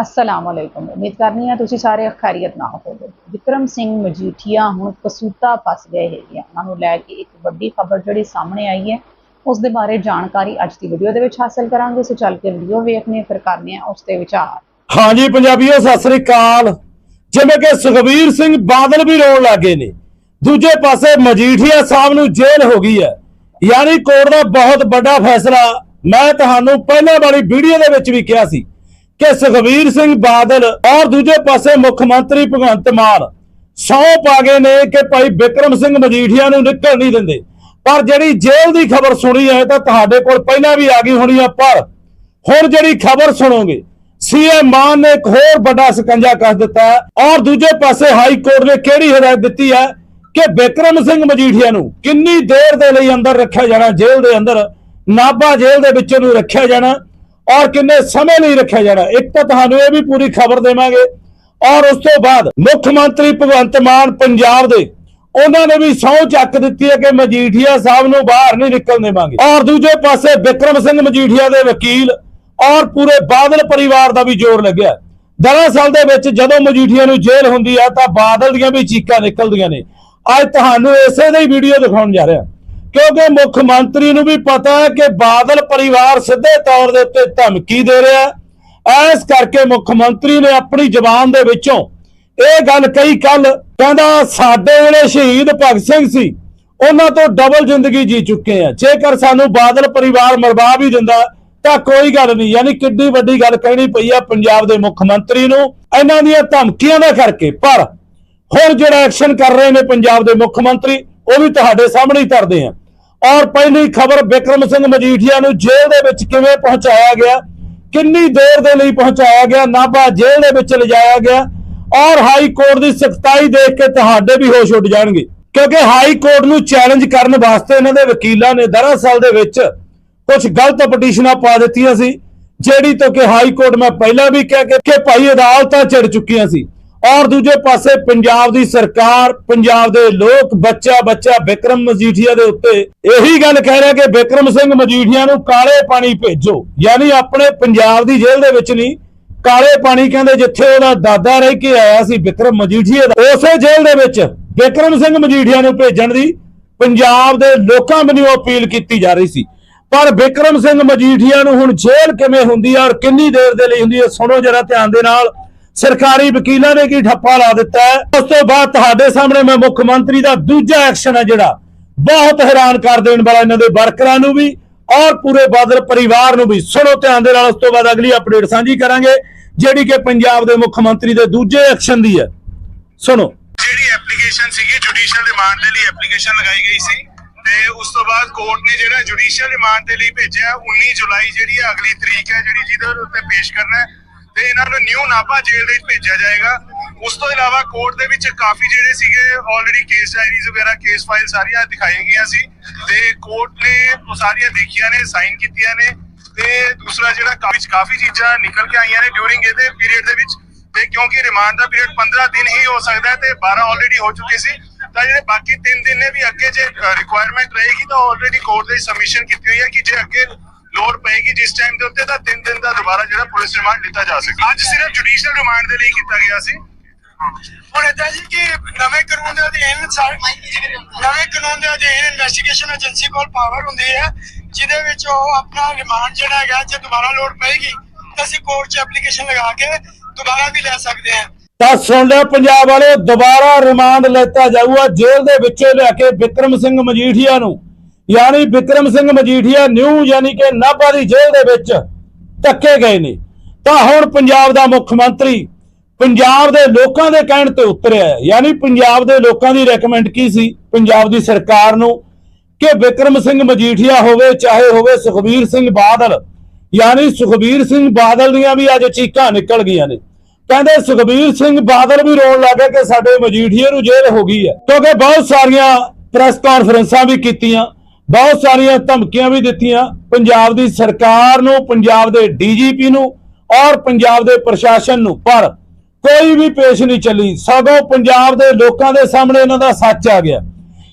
ਅਸਲਾਮ ਵਾਲੇਕੁਮ ਉਮੀਦ ਕਰਨੀ ਆ ਤੁਸੀਂ ਸਾਰੇ ਖੈਰੀਅਤ ਨਾਲ ਹੋਵੋਗੇ। ਵਿਕਰਮ ਸਿੰਘ ਮਜੀਠੀਆ ਹੁਣ ਕਸੂਤਾ ਫਸ ਗਏ ਹੈਗੇ ਉਹਨਾਂ ਨੂੰ ਲੈ ਕੇ ਇੱਕ ਵੱਡੀ ਖਬਰ ਜਿਹੜੀ ਸਾਹਮਣੇ ਆਈ ਹੈ, ਉਸ ਦੇ ਬਾਰੇ ਜਾਣਕਾਰੀ ਅੱਜ ਦੀ ਵੀਡੀਓ ਦੇ ਵਿੱਚ ਹਾਸਲ ਕਰਾਂਗੇ। ਸੋ ਚੱਲ ਕੇ ਵੀਡੀਓ ਵੇਖਦੇ ਫਿਰ ਕਰਨੇ ਆ ਉਸ ਤੇ ਵਿਚਾਰ। ਹਾਂਜੀ ਪੰਜਾਬੀਓ, ਸਤਿ ਸ੍ਰੀ ਅਕਾਲ। ਜਿਵੇਂ ਕਿ ਸੁਖਬੀਰ ਸਿੰਘ ਬਾਦਲ ਵੀ ਰੋਣ ਲੱਗੇ ਨੇ। ਦੂਜੇ ਪਾਸੇ ਮਜੀਠੀਆ ਸਾਹਿਬ ਨੂੰ ਜੇਲ੍ਹ ਹੋ ਗਈ ਹੈ। ਯਾਨੀ ਕੋਰਟ ਦਾ ਬਹੁਤ ਵੱਡਾ ਫੈਸਲਾ। ਮੈਂ ਤੁਹਾਨੂੰ ਪਹਿਲਾਂ ਵਾਲੀ ਵੀਡੀਓ ਦੇ ਵਿੱਚ ਵੀ ਕਿਹਾ ਸੀ ਕਿ ਸੁਖਬੀਰ ਸਿੰਘ ਬਾਦਲ ਔਰ ਦੂਜੇ ਪਾਸੇ ਮੁੱਖ ਮੰਤਰੀ ਭਗਵੰਤ ਮਾਨ ਸੌ ਪਾ ਗਏ ਨੇ ਕਿ ਭਾਈ ਵਿਕਰਮ ਸਿੰਘ ਮਜੀਠੀਆ ਨੂੰ ਨਿਕਲ ਨਹੀਂ ਦਿੰਦੇ। ਪਰ ਜਿਹੜੀ ਜੇਲ੍ਹ ਦੀ ਖਬਰ ਸੁਣੀ ਹੈ ਤਾਂ ਤੁਹਾਡੇ ਕੋਲ ਪਹਿਲਾਂ ਵੀ ਆ ਗਈ ਹੋਣੀ ਆ, ਪਰ ਹੁਣ ਜਿਹੜੀ ਖਬਰ ਸੁਣੋਗੇ, ਸੀਐਮ ਮਾਨ ਨੇ ਇੱਕ ਹੋਰ ਵੱਡਾ ਸਕੰਜਾ ਕੱਸ ਦਿੱਤਾ ਔਰ ਦੂਜੇ ਪਾਸੇ ਹਾਈ ਕੋਰਟ ਨੇ ਕਿਹੜੀ ਹਦਾਇਤ ਦਿੱਤੀ ਹੈ ਕਿ ਵਿਕਰਮ ਸਿੰਘ ਮਜੀਠੀਆ ਨੂੰ ਕਿੰਨੀ ਦੇਰ ਦੇ ਲਈ ਅੰਦਰ ਰੱਖਿਆ ਜਾਣਾ, ਜੇਲ੍ਹ ਦੇ ਅੰਦਰ, ਨਾਭਾ ਜੇਲ੍ਹ ਦੇ ਵਿੱਚ ਉਹਨੂੰ ਰੱਖਿਆ ਜਾਣਾ ਔਰ ਕਿੰਨੇ ਸਮੇਂ ਲਈ ਰੱਖਿਆ ਜਾਣਾ? ਇੱਕ ਤਾਂ ਤੁਹਾਨੂੰ ਇਹ ਵੀ ਪੂਰੀ ਖਬਰ ਦੇਵਾਂਗੇ। ਔਰ ਉਸ ਤੋਂ ਬਾਅਦ ਮੁੱਖ ਮੰਤਰੀ ਭਗਵੰਤ ਮਾਨ ਪੰਜਾਬ ਦੇ, ਉਹਨਾਂ ਨੇ ਵੀ ਸਹੁੰ ਚੱਕ ਦਿੱਤੀ ਹੈ ਕਿ ਮਜੀਠੀਆ ਸਾਹਿਬ ਨੂੰ ਬਾਹਰ ਨਹੀਂ ਨਿਕਲਣ ਦੇਵਾਂਗੇ। ਔਰ ਦੂਜੇ ਪਾਸੇ ਵਿਕਰਮ ਸਿੰਘ ਮਜੀਠੀਆ ਦੇ ਵਕੀਲ ਔਰ ਪੂਰੇ ਬਾਦਲ ਪਰਿਵਾਰ ਦਾ ਵੀ ਜ਼ੋਰ ਲੱਗਿਆ। ਦਰਅਸਲ ਦੇ ਵਿੱਚ ਜਦੋਂ ਮਜੀਠੀਆ ਨੂੰ ਜੇਲ੍ਹ ਹੁੰਦੀ ਆ ਤਾਂ ਬਾਦਲ ਦੀਆਂ ਵੀ ਚੀਕਾਂ ਨਿਕਲਦੀਆਂ ਨੇ। ਅੱਜ ਤੁਹਾਨੂੰ ਇਸੇ ਦੀ ਵੀਡੀਓ ਦਿਖਾਉਣ ਜਾ ਰਿਹਾ। ਕਿਉਂਕਿ ਮੁੱਖ ਮੰਤਰੀ ਨੂੰ ਵੀ ਪਤਾ ਹੈ ਕਿ ਬਾਦਲ ਪਰਿਵਾਰ ਸਿੱਧੇ ਤੌਰ ਦੇ ਉੱਤੇ ਧਮਕੀ ਦੇ ਰਿਹਾ ਹੈ। ਐਸ ਕਰਕੇ ਮੁੱਖ ਮੰਤਰੀ ਨੇ ਆਪਣੀ ਜ਼ੁਬਾਨ ਦੇ ਵਿੱਚੋਂ ਇਹ ਗੱਲ ਕਹੀ ਕੱਲ ਕਹਿੰਦਾ ਸਾਡੇ ਜਿਹੜੇ ਸ਼ਹੀਦ ਭਗਤ ਸਿੰਘ ਸੀ, ਉਹਨਾਂ ਤੋਂ ਡਬਲ ਜ਼ਿੰਦਗੀ ਜੀ ਚੁੱਕੇ ਆ। ਜੇਕਰ ਸਾਨੂੰ ਬਾਦਲ ਪਰਿਵਾਰ ਮਰਵਾ ਵੀ ਦਿੰਦਾ, ਤਾਂ ਕੋਈ ਗੱਲ ਨਹੀਂ। ਯਾਨੀ ਕਿੱਡੀ ਵੱਡੀ ਗੱਲ ਕਹਿਣੀ ਪਈ ਆ ਪੰਜਾਬ ਦੇ ਮੁੱਖ ਮੰਤਰੀ ਨੂੰ, ਇਹਨਾਂ ਦੀਆਂ ਧਮਕੀਆਂ ਦਾ ਕਰਕੇ। ਪਰ ਹੁਣ ਜਿਹੜਾ ਐਕਸ਼ਨ ਕਰ ਰਹੇ ਨੇ ਪੰਜਾਬ ਦੇ ਮੁੱਖ ਮੰਤਰੀ, ਉਹ ਵੀ ਤੁਹਾਡੇ ਸਾਹਮਣੇ ਹੀ ਧਰਦੇ ਆ। ਔਰ ਪਹਿਲੀ ਖਬਰ ਵਿਕਰਮ ਸਿੰਘ ਮਜੀਠੀਆ ਨੂੰ ਜੇਲ੍ਹ ਦੇ ਵਿੱਚ ਕਿਵੇਂ ਪਹੁੰਚਾਇਆ ਗਿਆ? ਕਿੰਨੀ ਦੇਰ ਦੇ ਲਈ ਪਹੁੰਚਾਇਆ ਗਿਆ? ਨਾਭਾ ਜੇਲ੍ਹ ਦੇ ਵਿੱਚ ਲਿਜਾਇਆ ਗਿਆ? ਔਰ ਹਾਈ ਕੋਰਟ ਦੀ ਸਖਤਾਈ ਦੇਖ ਕੇ ਤੁਹਾਡੇ ਵੀ ਹੋਸ਼ ਉੱਡ ਜਾਣਗੇ। ਕਿਉਂਕਿ ਹਾਈ ਕੋਰਟ ਨੂੰ ਚੈਲੰਜ ਕਰਨ ਵਾਸਤੇ ਇਹਨਾਂ ਦੇ ਵਕੀਲਾਂ ਨੇ ਦਰਅਸਲ ਦੇ ਵਿੱਚ ਕੁਝ ਗਲਤ ਪਟੀਸ਼ਨਾਂ ਪਾ ਦਿੱਤੀਆਂ ਸੀ, ਜਿਹੜੀ ਤੋਂ ਕਿ ਹਾਈ ਕੋਰਟ ਮੈਂ ਪਹਿਲਾਂ ਵੀ ਕਹਿ ਕੇ ਕਿ ਭਾਈ ਅਦਾਲਤਾਂ ਚੜ ਚੁੱਕੀਆਂ ਸੀ। ਔਰ ਦੂਜੇ ਪਾਸੇ ਪੰਜਾਬ ਦੀ ਸਰਕਾਰ, ਪੰਜਾਬ ਦੇ ਲੋਕ, ਬੱਚਾ ਬੱਚਾ ਵਿਕਰਮ ਮਜੀਠੀਆ ਦੇ ਉੱਤੇ ਇਹੀ ਗੱਲ ਕਹਿ ਰਿਹਾ ਕਿ ਵਿਕਰਮ ਸਿੰਘ ਮਜੀਠੀਆ ਨੂੰ ਕਾਲੇ ਪਾਣੀ ਭੇਜੋ। ਯਾਨੀ ਆਪਣੇ ਪੰਜਾਬ ਦੀ ਜੇਲ੍ਹ ਦੇ ਵਿੱਚ ਨਹੀਂ, ਕਾਲੇ ਪਾਣੀ ਕਹਿੰਦੇ ਜਿੱਥੇ ਉਹਦਾ ਦਾਦਾ ਰਹਿ ਕੇ ਆਇਆ ਸੀ ਵਿਕਰਮ ਮਜੀਠੀਆ ਦਾ, ਉਸੇ ਜੇਲ੍ਹ ਦੇ ਵਿੱਚ ਵਿਕਰਮ ਸਿੰਘ ਮਜੀਠੀਆ ਨੂੰ ਭੇਜਣ ਦੀ ਪੰਜਾਬ ਦੇ ਲੋਕਾਂ ਵੱਲੋਂ ਅਪੀਲ ਕੀਤੀ ਜਾ ਰਹੀ ਸੀ। ਪਰ ਵਿਕਰਮ ਸਿੰਘ ਮਜੀਠੀਆ ਨੂੰ ਹੁਣ ਜੇਲ੍ਹ ਕਿਵੇਂ ਹੁੰਦੀ ਹੈ ਔਰ ਕਿੰਨੀ ਦੇਰ ਦੇ ਲਈ ਹੁੰਦੀ ਹੈ ਸੁਣੋ ਜਰਾ ਧਿਆਨ ਦੇ ਨਾਲ। ਸਰਕਾਰੀ ਵਕੀਲਾਂ ਨੇ ਕੀ ਠੱਪਾ ਲਾ ਦਿੱਤਾ ਉਸ ਤੋਂ ਬਾਅਦ ਤੁਹਾਡੇ ਸਾਹਮਣੇ ਮੈਂ ਮੁੱਖ ਮੰਤਰੀ ਦਾ ਦੂਜਾ ਐਕਸ਼ਨ ਹੈ ਜਿਹੜਾ। ਬਹੁਤ ਹੈਰਾਨ ਕਰ ਦੇਣ ਵਾਲਾ ਇਹਨਾਂ ਦੇ ਵਰਕਰਾਂ ਨੂੰ ਵੀ ਔਰ ਪੂਰੇ ਬਾਦਲ ਪਰਿਵਾਰ ਨੂੰ ਵੀ। ਸੁਣੋ ਧਿਆਨ ਦੇ ਨਾਲ, ਉਸ ਤੋਂ ਬਾਅਦ ਅਗਲੀ ਅਪਡੇਟ ਸਾਂਝੀ ਕਰਾਂਗੇ, ਜਿਹੜੀ ਕਿ ਪੰਜਾਬ ਦੇ ਮੁੱਖ ਮੰਤਰੀ ਦੇ ਦੂਜੇ ਐਕਸ਼ਨ ਦੀ ਹੈ। ਸੁਣੋ। ਜਿਹੜੀ ਐਪਲੀਕੇਸ਼ਨ ਸੀਗੀ ਜੁਡੀਸ਼ੀਅਲ ਰਿਮਾਂਡ ਦੇ ਲਈ ਐਪਲੀਕੇਸ਼ਨ ਲਗਾਈ ਗਈ ਸੀ ਤੇ ਉਸ ਤੋਂ ਬਾਅਦ ਕੋਰਟ ਨੇ ਜਿਹੜਾ ਜੁਡੀਸ਼ੀਅਲ ਰਿਮਾਂਡ ਦੇ ਲਈ ਭੇਜਿਆ 19 ਜੁਲਾਈ ਜਿਹੜੀ ਅਗਲੀ ਤਰੀਕ ਹੈ ਜਿਹੜੀ ਜਿਹਦੇ ਉੱਤੇ ਪੇਸ਼ ਕਰਨਾ ਹੈ ਤੇ ਇਹਨਾਂ ਨੂੰ ਨਿਊ ਨਾਭਾ ਜੇਲ੍ਹ ਦੇ ਵਿੱਚ ਭੇਜਿਆ ਜਾਏਗਾ। ਉਸ ਤੋਂ ਇਲਾਵਾ ਕੋਰਟ ਦੇ ਵਿੱਚ ਕਾਫੀ ਜਿਹੜੇ ਸੀਗੇ ਆਲਰੇਡੀ ਕੇਸ ਡਾਇਰੀਜ਼ ਵਗੈਰਾ ਕੇਸ ਫਾਈਲ ਸਾਰੀਆਂ ਦਿਖਾਈਆਂ ਗਈਆਂ ਸੀ। ਤੇ ਕੋਰਟ ਨੇ ਉਹ ਸਾਰੀਆਂ ਦੇਖੀਆਂ ਨੇ ਸਾਈਨ ਕੀਤੀਆਂ ਨੇ। ਤੇ ਦੂਸਰਾ ਜਿਹੜਾ ਕਾਫੀ ਕਾਫੀ ਚੀਜ਼ਾਂ ਨਿਕਲ ਕੇ ਆਈਆਂ ਨੇ ਡਿਊਰਿੰਗ ਇਹਦੇ ਪੀਰੀਅਡ ਦੇ ਵਿੱਚ। ਤੇ ਕਿਉਂਕਿ ਰਿਮਾਂਡ ਦਾ ਪੀਰੀਅਡ 15 ਦਿਨ ਹੀ ਹੋ ਸਕਦਾ ਤੇ 12 ਆਲਰੇਡੀ ਹੋ ਚੁੱਕੇ ਸੀ। ਤਾਂ ਜਿਹੜੇ ਬਾਕੀ 3 ਦਿਨ ਨੇ ਵੀ ਅੱਗੇ ਜੇ ਰਿਕੁਆਇਰਮੈਂਟ ਰਹੇਗੀ ਤਾਂ ਆਲਰੇਡੀ ਕੋਰਟ ਦੇ ਸਬਮਿਸ਼ਨ ਕੀਤੀ ਹੋਈ ਹੈ ਕਿ ਜੇ ਅੱਗੇ ਲੋਡ ਪਏਗੀ ਜਿਸ ਟਾਈਮ ਦੇ ਉੱਤੇ ਤਾਂ 3 ਦਿਨ ਦਾ ਦੁਬਾਰਾ ਜਿਹੜਾ ਪੁਲਿਸ ਰਿਮਾਂਡ ਲਿੱਤਾ ਜਾ ਸਕੇ। ਅੱਜ ਸਿਰਫ ਜੁਡੀਸ਼ੀਅਲ ਰਿਮਾਂਡ ਦੇ ਲਈ ਕੀਤਾ ਗਿਆ ਸੀ। ਹੁਣ ਏਦਾਂ ਜੀ ਕਿ ਨਵੇਂ ਕਾਨੂੰਨ ਦੇ ਅਧੀਨ ਸਾ- ਨਵੇਂ ਕਾਨੂੰਨ ਦੇ ਅਧੀਨ ਇਨਵੈਸਟੀਗੇਸ਼ਨ ਏਜੰਸੀ ਕੋਲ ਪਾਵਰ ਹੁੰਦੀ ਹੈ, ਜਿਹਦੇ ਵਿੱਚ ਉਹ ਆਪਣਾ ਰਿਮਾਂਡ ਜਿਹੜਾ ਹੈਗਾ, ਜੇ ਦੁਬਾਰਾ ਲੋੜ ਪਏਗੀ, ਤਾਂ ਅਸੀਂ ਕੋਰਟ 'ਚ ਐਪਲੀਕੇਸ਼ਨ ਲਗਾ ਕੇ ਦੁਬਾਰਾ ਵੀ ਲੈ ਸਕਦੇ ਹਾਂ। ਤਾਂ ਸੁਣ ਲਿਆ ਪੰਜਾਬ ਵਾਲੇ ਦੁਬਾਰਾ ਰਿਮਾਂਡ ਲੈਤਾ ਜਾਊਗਾ ਜੇਲ੍ਹ ਦੇ ਵਿੱਚੋਂ ਲਿਆ ਕੇ ਵਿਕਰਮ ਸਿੰਘ ਮਜੀਠੀਆ ਨੂੰ। ਯਾਨੀ ਵਿਕਰਮ ਸਿੰਘ ਮਜੀਠੀਆ ਨਿਊ ਯਾਨੀ ਕਿ ਨਾਭਾ ਦੀ ਜੇਲ੍ਹ ਦੇ ਵਿੱਚ ਧੱਕੇ ਗਏ ਨੇ। ਤਾਂ ਹੁਣ ਪੰਜਾਬ ਦਾ ਮੁੱਖ ਮੰਤਰੀ ਪੰਜਾਬ ਦੇ ਲੋਕਾਂ ਦੇ ਕਹਿਣ ਤੇ ਉਤਰਿਆ ਯਾਨੀ ਪੰਜਾਬ ਦੇ ਲੋਕਾਂ ਦੀ ਰეკਮੈਂਡ ਕੀ ਸੀ? ਪੰਜਾਬ ਦੀ ਸਰਕਾਰ ਨੂੰ ਕਿ ਵਿਕਰਮ ਸਿੰਘ ਮਜੀਠੀਆ ਹੋਵੇ, ਚਾਹੇ ਹੋਵੇ ਸੁਖਬੀਰ ਸਿੰਘ ਬਾਦਲ। ਯਾਨੀ ਸੁਖਬੀਰ ਸਿੰਘ ਬਾਦਲ ਦੀਆਂ ਵੀ ਅੱਜ ਚੀਕਾਂ ਨਿਕਲ ਗਈਆਂ ਨੇ। ਕਹਿੰਦੇ ਸੁਖਬੀਰ ਸਿੰਘ ਬਾਦਲ ਵੀ ਰੋਣ ਲੱਗੇ ਕਿ ਸਾਡੇ ਮਜੀਠੀਏ ਨੂੰ ਜੇਲ੍ਹ ਹੋ ਗਈ ਹੈ। ਕਿਉਂਕਿ ਬਹੁਤ ਸਾਰੀਆਂ ਪ੍ਰੈਸ ਕਾਨਫਰੰਸਾਂ ਵੀ ਕੀਤੀਆਂ। ਬਹੁਤ ਸਾਰੀਆਂ ਧਮਕੀਆਂ ਵੀ ਦਿੱਤੀਆਂ। ਪੰਜਾਬ ਦੀ ਸਰਕਾਰ ਨੂੰ, ਪੰਜਾਬ ਦੇ ਡੀਜੀਪੀ ਨੂੰ ਔਰ ਪੰਜਾਬ ਦੇ ਪ੍ਰਸ਼ਾਸਨ ਨੂੰ। ਪਰ ਕੋਈ ਵੀ ਪੇਸ਼ ਨਹੀਂ ਚੱਲੀ। ਸਗੋਂ ਪੰਜਾਬ ਦੇ ਲੋਕਾਂ ਦੇ ਸਾਹਮਣੇ ਇਹਨਾਂ ਦਾ ਸੱਚ ਆ ਗਿਆ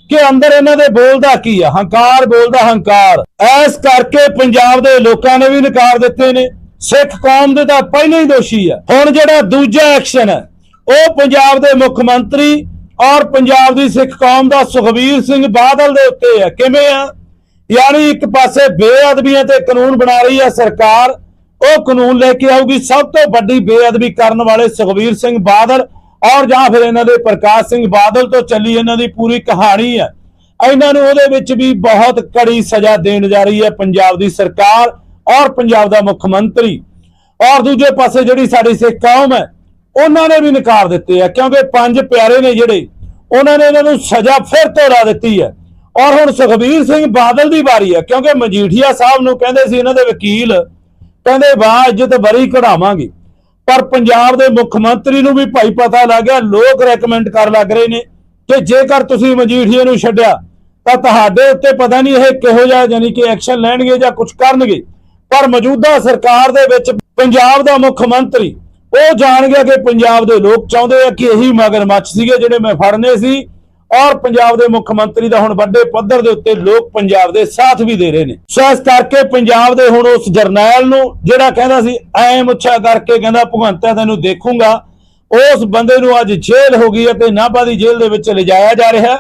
ਕਿ ਅੰਦਰ ਇਹਨਾਂ ਦੇ ਬੋਲਦਾ ਕੀ ਆ? ਹੰਕਾਰ ਬੋਲਦਾ ਹੰਕਾਰ। ਐਸ ਕਰਕੇ ਪੰਜਾਬ ਦੇ ਲੋਕਾਂ ਨੇ ਵੀ ਨਕਾਰ ਦਿੱਤੇ ਨੇ। ਸਿੱਖ ਕੌਮ ਦੇ ਤਾਂ ਪਹਿਲਾਂ ਹੀ ਦੋਸ਼ੀ ਆ। ਹੁਣ ਜਿਹੜਾ ਦੂਜਾ ਐਕਸ਼ਨ ਹੈ, ਉਹ ਪੰਜਾਬ ਦੇ ਮੁੱਖ ਮੰਤਰੀ ਔਰ ਪੰਜਾਬ ਦੀ ਸਿੱਖ ਕੌਮ ਦਾ ਸੁਖਬੀਰ ਸਿੰਘ ਬਾਦਲ ਦੇ ਉੱਤੇ ਹੈ। ਕਿਵੇਂ ਆ? ਯਾਨੀ ਇੱਕ ਪਾਸੇ ਬੇਅਦਬੀਆਂ ਤੇ ਕਾਨੂੰਨ ਬਣਾ ਰਹੀ ਹੈ ਸਰਕਾਰ, ਉਹ ਕਾਨੂੰਨ ਲੈ ਕੇ ਆਊਗੀ। ਸਭ ਤੋਂ ਵੱਡੀ ਬੇਅਦਬੀ ਕਰਨ ਵਾਲੇ ਸੁਖਬੀਰ ਸਿੰਘ ਬਾਦਲ ਔਰ ਜਾਂ ਫਿਰ ਇਹਨਾਂ ਦੇ ਪ੍ਰਕਾਸ਼ ਸਿੰਘ ਬਾਦਲ ਤੋਂ ਚੱਲੀ ਇਹਨਾਂ ਦੀ ਪੂਰੀ ਕਹਾਣੀ ਹੈ। ਇਹਨਾਂ ਨੂੰ ਉਹਦੇ ਵਿੱਚ ਵੀ ਬਹੁਤ ਕੜੀ ਸਜ਼ਾ ਦੇਣ ਜਾ ਰਹੀ ਹੈ ਪੰਜਾਬ ਦੀ ਸਰਕਾਰ ਔਰ ਪੰਜਾਬ ਦਾ ਮੁੱਖ ਮੰਤਰੀ। ਔਰ ਦੂਜੇ ਪਾਸੇ ਜਿਹੜੀ ਸਾਡੀ ਸਿੱਖ ਕੌਮ ਹੈ ਉਹਨਾਂ ਨੇ ਵੀ ਨਕਾਰ ਦਿੱਤੇ ਆ, ਕਿਉਂਕਿ ਪੰਜ ਪਿਆਰੇ ਨੇ ਜਿਹੜੇ, ਉਹਨਾਂ ਨੇ ਇਹਨਾਂ ਨੂੰ ਸਜ਼ਾ ਫਿਰ ਤੋਂ ਲਾ ਦਿੱਤੀ ਹੈ। ਔਰ ਹੁਣ ਸੁਖਬੀਰ ਸਿੰਘ ਬਾਦਲ ਦੀ ਵਾਰੀ ਹੈ, ਕਿਉਂਕਿ ਮਜੀਠੀਆ ਸਾਹਿਬ ਨੂੰ ਕਹਿੰਦੇ ਸੀ ਇਹਨਾਂ ਦੇ ਵਕੀਲ, ਕਹਿੰਦੇ, ਵਾਹ, ਇੱਜ਼ਤ ਬਰੀ ਕਢਾਵਾਂਗੇ। ਪਰ ਪੰਜਾਬ ਦੇ ਮੁੱਖ ਮੰਤਰੀ ਨੂੰ ਵੀ ਭਾਈ ਪਤਾ ਲੱਗ ਗਿਆ, ਲੋਕ ਰეკਮੈਂਡ ਕਰ ਲੱਗ ਰਹੇ ਨੇ ਕਿ ਜੇਕਰ ਤੁਸੀਂ ਮਜੀਠੀਏ ਨੂੰ ਛੱਡਿਆ, ਤਾਂ ਤੁਹਾਡੇ ਉੱਤੇ ਪਤਾ ਨਹੀਂ ਇਹ ਕਿਹੋ ਜਿਹਾ ਯਾਨੀ ਕਿ ਐਕਸ਼ਨ ਲੈਣਗੇ ਜਾਂ ਕੁਝ ਕਰਨਗੇ। ਪਰ ਮੌਜੂਦਾ ਸਰਕਾਰ ਦੇ ਵਿੱਚ ਪੰਜਾਬ ਦਾ ਮੁੱਖ ਮੰਤਰੀ ਉਹ ਜਾਣ ਗਿਆ ਕਿ ਪੰਜਾਬ ਦੇ ਲੋਕ ਚਾਹੁੰਦੇ ਆ ਕਿ ਇਹੀ ਮਗਰਮੱਛ ਸੀਗੇ ਜਿਹੜੇ ਮੈਂ ਫੜਨੇ ਸੀ ਔਰ ਪੰਜਾਬ ਦੇ ਮੁੱਖ ਮੰਤਰੀ ਦਾ ਹੁਣ ਵੱਡੇ ਪੱਧਰ ਦੇ ਉੱਤੇ ਲੋਕ ਪੰਜਾਬ ਦੇ ਸਾਥ ਵੀ ਦੇ ਰਹੇ ਨੇ। ਸੋ ਇਸ ਕਰਕੇ ਪੰਜਾਬ ਦੇ ਹੁਣ ਉਸ ਜਰਨੈਲ ਨੂੰ ਜਿਹੜਾ ਕਹਿੰਦਾ ਸੀ, ਐ ਮੁੱਛਾ ਕਰਕੇ ਕਹਿੰਦਾ, ਭਗਵੰਤਾ ਤੈਨੂੰ ਦੇਖੂੰਗਾ। ਉਸ ਬੰਦੇ ਨੂੰ ਅੱਜ ਜੇਲ੍ਹ ਹੋ ਗਈ ਹੈ ਤੇ ਨਾਭਾ ਦੀ ਜੇਲ੍ਹ ਦੇ ਵਿੱਚ ਲਿਜਾਇਆ ਜਾ ਰਿਹਾ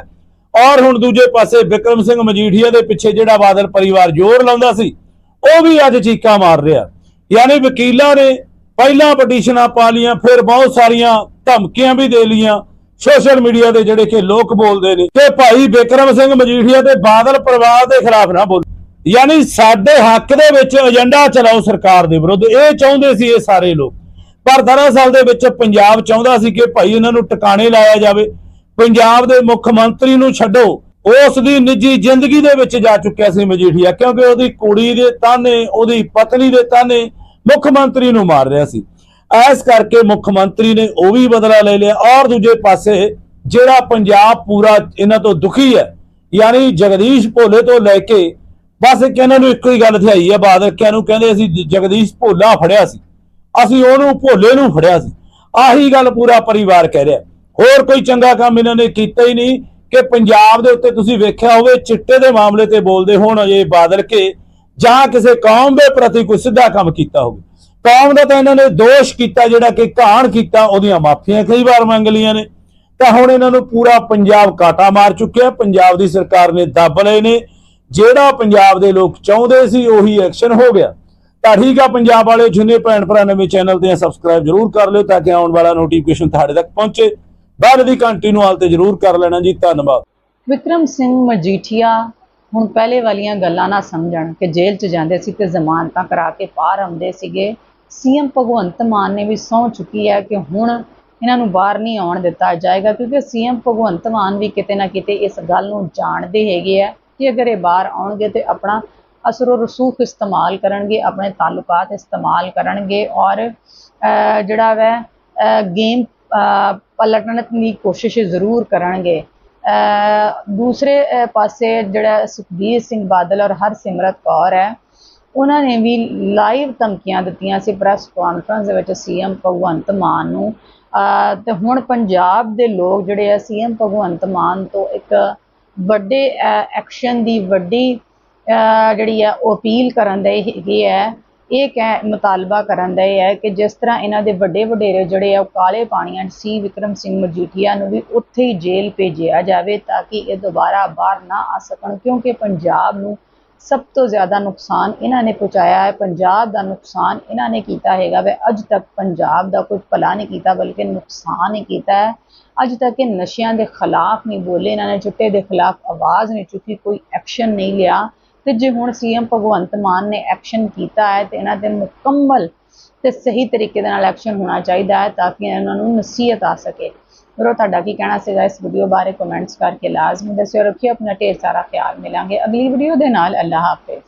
ਔਰ ਹੁਣ ਦੂਜੇ ਪਾਸੇ ਵਿਕਰਮ ਸਿੰਘ ਮਜੀਠੀਆ ਦੇ ਪਿੱਛੇ ਜਿਹੜਾ ਬਾਦਲ ਪਰਿਵਾਰ ਜ਼ੋਰ ਲਾਉਂਦਾ ਸੀ, ਉਹ ਵੀ ਅੱਜ ਚੀਕਾਂ ਮਾਰ ਰਿਹਾ। ਯਾਨੀ ਵਕੀਲਾਂ ਨੇ ਪਹਿਲਾਂ ਪਟੀਸ਼ਨਾਂ ਪਾ ਲੀਆਂ ਫਿਰ ਬਹੁਤ ਸਾਰੀਆਂ ਧਮਕੀਆਂ ਵੀ ਦੇ ਲੀਆਂ ਸੋਸ਼ਲ ਮੀਡੀਆ ਦੇ ਜਿਹੜੇ ਕਿ ਲੋਕ ਬੋਲਦੇ ਨੇ ਕਿ ਭਾਈ ਬਿਕਰਮ ਸਿੰਘ ਮਜੀਠੀਆ ਤੇ ਬਾਦਲ ਪਰਿਵਾਰ ਦੇ ਖਿਲਾਫ ਨਾ ਬੋਲੋ ਯਾਨੀ ਸਾਡੇ ਹੱਕ ਦੇ ਵਿੱਚ ਏਜੰਡਾ ਚਲਾਓ ਸਰਕਾਰ ਦੇ ਵਿਰੁੱਧ, ਇਹ ਚਾਹੁੰਦੇ ਸੀ ਇਹ ਸਾਰੇ ਲੋਕ। ਪਰ ਦਰਅਸਲ ਦੇ ਵਿੱਚ ਪੰਜਾਬ ਚਾਹੁੰਦਾ ਸੀ ਕਿ ਭਾਈ ਇਹਨਾਂ ਨੂੰ ਟਿਕਾਣੇ ਲਾਇਆ ਜਾਵੇ। ਪੰਜਾਬ ਦੇ ਮੁੱਖ ਮੰਤਰੀ ਨੂੰ ਛੱਡੋ। ਉਸ ਦੀ ਨਿੱਜੀ ਜ਼ਿੰਦਗੀ ਦੇ ਵਿੱਚ ਜਾ ਚੁੱਕਿਆ ਸੀ ਮਜੀਠੀਆ, ਕਿਉਂਕਿ ਉਹਦੀ ਕੁੜੀ ਦੇ ਤਾਨੇ, ਉਹਦੀ ਪਤਨੀ ਦੇ ਤਾਨੇ ਮੁੱਖ ਮੰਤਰੀ ਨੂੰ ਮਾਰ ਰਿਹਾ ਸੀ। ਐਸ ਕਰਕੇ ਮੁੱਖ ਮੰਤਰੀ ਨੇ ਉਹ ਵੀ ਬਦਲਾ ਲੈ ਲਿਆ। ਔਰ ਦੂਜੇ ਪਾਸੇ ਜਿਹੜਾ ਪੰਜਾਬ ਪੂਰਾ ਇਹਨਾਂ ਤੋਂ ਦੁਖੀ ਹੈ, ਯਾਨੀ ਜਗਦੀਸ਼ ਭੋਲੇ ਤੋਂ ਲੈ ਕੇ, ਬਸ ਇਹਨਾਂ ਨੂੰ ਇੱਕੋ ਹੀ ਗੱਲ ਥਿਆਈ ਹੈ ਬਾਦਲ। ਕਿਆਂ ਨੂੰ ਕਹਿੰਦੇ ਅਸੀਂ ਜਗਦੀਸ਼ ਭੋਲਾ ਫੜਿਆ ਸੀ। ਅਸੀਂ ਉਹਨੂੰ ਭੋਲੇ ਨੂੰ ਫੜਿਆ ਸੀ। ਆਹੀ ਗੱਲ ਪੂਰਾ ਪਰਿਵਾਰ ਕਹਿ ਰਿਹਾ। ਹੋਰ ਕੋਈ ਚੰਗਾ ਕੰਮ ਇਹਨਾਂ ਨੇ ਕੀਤਾ ਹੀ ਨਹੀਂ ਕਿ ਪੰਜਾਬ ਦੇ ਉੱਤੇ ਤੁਸੀਂ ਵੇਖਿਆ ਹੋਵੇ, ਚਿੱਟੇ ਦੇ ਮਾਮਲੇ ਤੇ ਬੋਲਦੇ ਹੋਣ ਅਜੇ ਬਾਦਲ ਕੇ ਜਾਂ ਕਿਸੇ ਕੌਮ ਦੇ ਪ੍ਰਤੀ ਕੋਈ ਸਿੱਧਾ ਕੰਮ ਕੀਤਾ ਹੋਵੇ। ਕੌਮ ਦਾ ਤਾਂ ਇਹਨਾਂ ਨੇ ਦੋਸ਼ ਕੀਤਾ, ਜਿਹੜਾ ਕਿ ਘਾਣ ਕੀਤਾ, ਉਹਦੀਆਂ ਮਾਫੀਆਂ ਕਈ ਵਾਰ ਮੰਗ ਲਈਆਂ ਨੇ। ਤਾਂ ਹੁਣ ਇਹਨਾਂ ਨੂੰ ਪੂਰਾ ਪੰਜਾਬ ਕਾਟਾ ਮਾਰ ਚੁੱਕਿਆ ਪੰਜਾਬ ਦੀ ਸਰਕਾਰ ਨੇ ਦੱਬ ਲਏ ਨੇ। ਜਿਹੜਾ ਪੰਜਾਬ ਦੇ ਲੋਕ ਚਾਹੁੰਦੇ ਸੀ, ਉਹੀ ਐਕਸ਼ਨ ਹੋ ਗਿਆ। ਤਾਂ ਠੀਕ ਆ, ਪੰਜਾਬ ਵਾਲੇ ਜਿੰਨੇ ਭੈਣ ਭਰਾ ਨਵੇਂ ਚੈਨਲ ਤੇ ਸਬਸਕ੍ਰਾਈਬ ਜਰੂਰ ਕਰ ਲਿਓ ਤਾਂ ਕਿ ਆਉਣ ਵਾਲਾ ਨੋਟੀਫਿਕੇਸ਼ਨ ਤੁਹਾਡੇ ਤੱਕ ਪਹੁੰਚੇ। ਬਾਅਦ ਦੀ ਕੰਟੀਨਿਊ ਹਾਲ ਤੇ ਜਰੂਰ ਕਰ ਲੈਣਾ ਜੀ। ਧੰਨਵਾਦ। ਵਿਕਰਮ ਸਿੰਘ ਮਜੀਠੀਆ ਹੁਣ ਪਹਿਲੇ ਵਾਲੀਆਂ ਗੱਲਾਂ ਨਾ ਸਮਝਣ ਕਿ ਜੇਲ੍ਹ 'ਚ ਜਾਂਦੇ ਸੀ ਤੇ ਜ਼ਮਾਨਤਾਂ ਕਰਾ ਕੇ ਬਾਹਰ ਆਉਂਦੇ ਸੀਗੇ। ਸੀਐਮ ਭਗਵੰਤ ਮਾਨ ਨੇ ਵੀ ਸਹੁੰ ਚੁੱਕੀ ਹੈ ਕਿ ਹੁਣ ਇਹਨਾਂ ਨੂੰ ਬਾਹਰ ਨਹੀਂ ਆਉਣ ਦਿੱਤਾ ਜਾਏਗਾ, ਕਿਉਂਕਿ ਸੀਐਮ ਭਗਵੰਤ ਮਾਨ ਵੀ ਕਿਤੇ ਨਾ ਕਿਤੇ ਇਸ ਗੱਲ ਨੂੰ ਜਾਣਦੇ ਹੈਗੇ ਆ ਕਿ ਅਗਰ ਇਹ ਬਾਹਰ ਆਉਣਗੇ ਤੇ ਆਪਣਾ ਅਸਰੋ ਰਸੂਖ ਇਸਤੇਮਾਲ ਕਰਨਗੇ, ਆਪਣੇ ਤਾਲੁਕਾਤ ਇਸਤੇਮਾਲ ਕਰਨਗੇ ਔਰ ਜਿਹੜਾ ਵੈ ਗੇਮ ਪਲਟਣ ਦੀ ਕੋਸ਼ਿਸ਼ ਜ਼ਰੂਰ ਕਰਨਗੇ। ਦੂਸਰੇ ਪਾਸੇ ਜਿਹੜਾ ਸੁਖਬੀਰ ਸਿੰਘ ਬਾਦਲ ਔਰ ਹਰਸਿਮਰਤ ਕੌਰ ਹੈ, ਉਹਨਾਂ ਨੇ ਵੀ ਲਾਈਵ ਧਮਕੀਆਂ ਦਿੱਤੀਆਂ ਸੀ ਪ੍ਰੈਸ ਕਾਨਫਰੰਸ ਦੇ ਵਿੱਚ ਸੀਐਮ ਭਗਵੰਤ ਮਾਨ ਨੂੰ। ਅਹ, ਤੇ ਹੁਣ ਪੰਜਾਬ ਦੇ ਲੋਕ ਜਿਹੜੇ ਆ ਸੀਐਮ ਭਗਵੰਤ ਮਾਨ ਤੋਂ ਇੱਕ ਵੱਡੇ ਐਕਸ਼ਨ ਦੀ ਵੱਡੀ ਜਿਹੜੀ ਆ ਉਹ ਅਪੀਲ ਕਰਨ ਦੇ ਹੈਗੇ ਹੈ ਇਹ ਕਹਿ ਮੁਤਾਲਬਾ ਕਰਨ ਦਾ ਇਹ ਹੈ ਕਿ ਜਿਸ ਤਰ੍ਹਾਂ ਇਹਨਾਂ ਦੇ ਵੱਡੇ ਵਡੇਰੇ ਜਿਹੜੇ ਆ ਉਹ ਕਾਲੇ ਪਾਣੀਆਂ ਸੀ, ਵਿਕਰਮ ਸਿੰਘ ਮਜੀਠੀਆ ਨੂੰ ਵੀ ਉੱਥੇ ਹੀ ਜੇਲ੍ਹ ਭੇਜਿਆ ਜਾਵੇ ਤਾਂ ਕਿ ਇਹ ਦੁਬਾਰਾ ਬਾਹਰ ਨਾ ਆ ਸਕਣ, ਕਿਉਂਕਿ ਪੰਜਾਬ ਨੂੰ ਸਭ ਤੋਂ ਜ਼ਿਆਦਾ ਨੁਕਸਾਨ ਇਹਨਾਂ ਨੇ ਪਹੁੰਚਾਇਆ ਹੈ। ਪੰਜਾਬ ਦਾ ਨੁਕਸਾਨ ਇਹਨਾਂ ਨੇ ਕੀਤਾ ਹੈਗਾ ਵੇ। ਅੱਜ ਤੱਕ ਪੰਜਾਬ ਦਾ ਕੋਈ ਭਲਾ ਨਹੀਂ ਕੀਤਾ, ਬਲਕਿ ਨੁਕਸਾਨ ਹੀ ਕੀਤਾ ਹੈ। ਅੱਜ ਤੱਕ ਇਹ ਨਸ਼ਿਆਂ ਦੇ ਖਿਲਾਫ ਨਹੀਂ ਬੋਲੇ, ਇਹਨਾਂ ਨੇ ਚਿੱਟੇ ਦੇ ਖਿਲਾਫ ਆਵਾਜ਼ ਨਹੀਂ ਚੁੱਕੀ, ਕੋਈ ਐਕਸ਼ਨ ਨਹੀਂ ਲਿਆ। ਤੇ ਜੇ ਹੁਣ ਸੀਐਮ ਭਗਵੰਤ ਮਾਨ ਨੇ ਐਕਸ਼ਨ ਕੀਤਾ ਹੈ ਤੇ ਇਹਨਾਂ ਤੇ ਮੁਕੰਮਲ ਤੇ ਸਹੀ ਤਰੀਕੇ ਦੇ ਨਾਲ ਐਕਸ਼ਨ ਹੋਣਾ ਚਾਹੀਦਾ ਹੈ ਤਾਂ ਕਿ ਇਹਨਾਂ ਨੂੰ ਨਸੀਹਤ ਆ ਸਕੇ। ਵੀਰੋ ਤੁਹਾਡਾ ਕੀ ਕਹਿਣਾ ਸੀਗਾ ਇਸ ਵੀਡੀਓ ਬਾਰੇ? ਕਮੈਂਟਸ ਕਰਕੇ ਲਾਜ਼ਮੀ ਦੱਸਿਓ। ਰੱਖਿਓ, ਆਪਣਾ ਢੇਰ ਸਾਰਾ ਖਿਆਲ। ਮਿਲਾਂਗੇ ਅਗਲੀ ਵੀਡੀਓ ਦੇ ਨਾਲ। ਅੱਲਾਹ ਹਾਫਿਜ਼।